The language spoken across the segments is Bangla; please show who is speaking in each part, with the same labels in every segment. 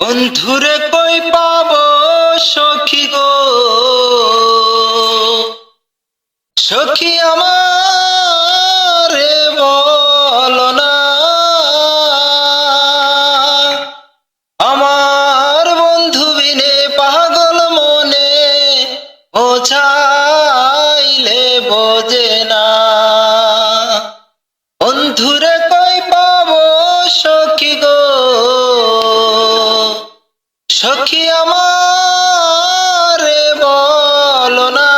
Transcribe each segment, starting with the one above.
Speaker 1: বন্ধুরে কই পাব সখী গো? সখী আমার বল না। আমার বন্ধু বিনে পাগল মনে বোঝাইলে সখী আমার বল না।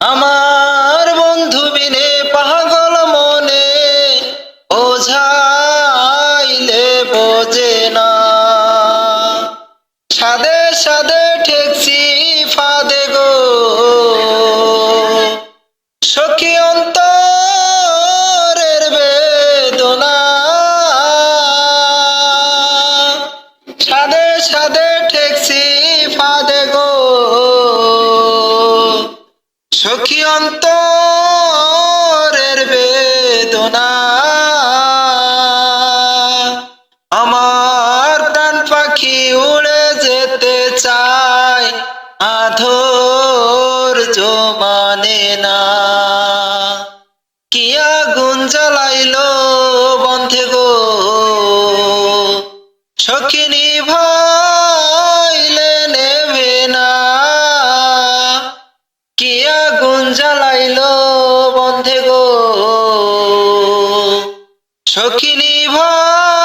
Speaker 1: আমার বন্ধু বিনে পাগল মনে বোঝাইলে সাদে ঠেকছি ফাদে গো। আমার পাখি উড়ে যেতে চায় না। কি আগুন জ্বালাইলো বন্ধে গো। সখিনী ভাইলে সখিনী ভাইলে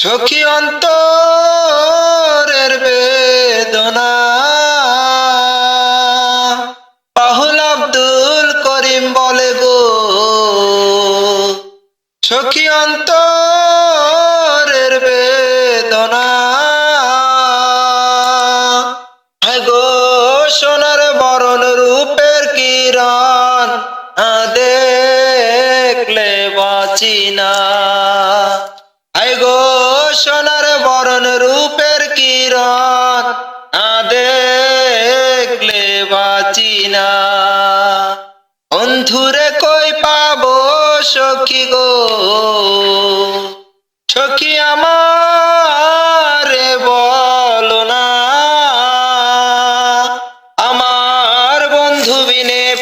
Speaker 1: সখী অন্তরের বেদনা। পাহুল আব্দুল করিম বলে গো, সখী অন্তরের বেদনা। গো সোনার বরণ রূপের কিরণ দেখলে বাঁচি না। গো সোনার বরণ রূপের কিরণ। আদেখলে বাঁচি না। অন্ধুরে কই পাব সখী গো? সখী আমার বল না। আমার বন্ধু বিনে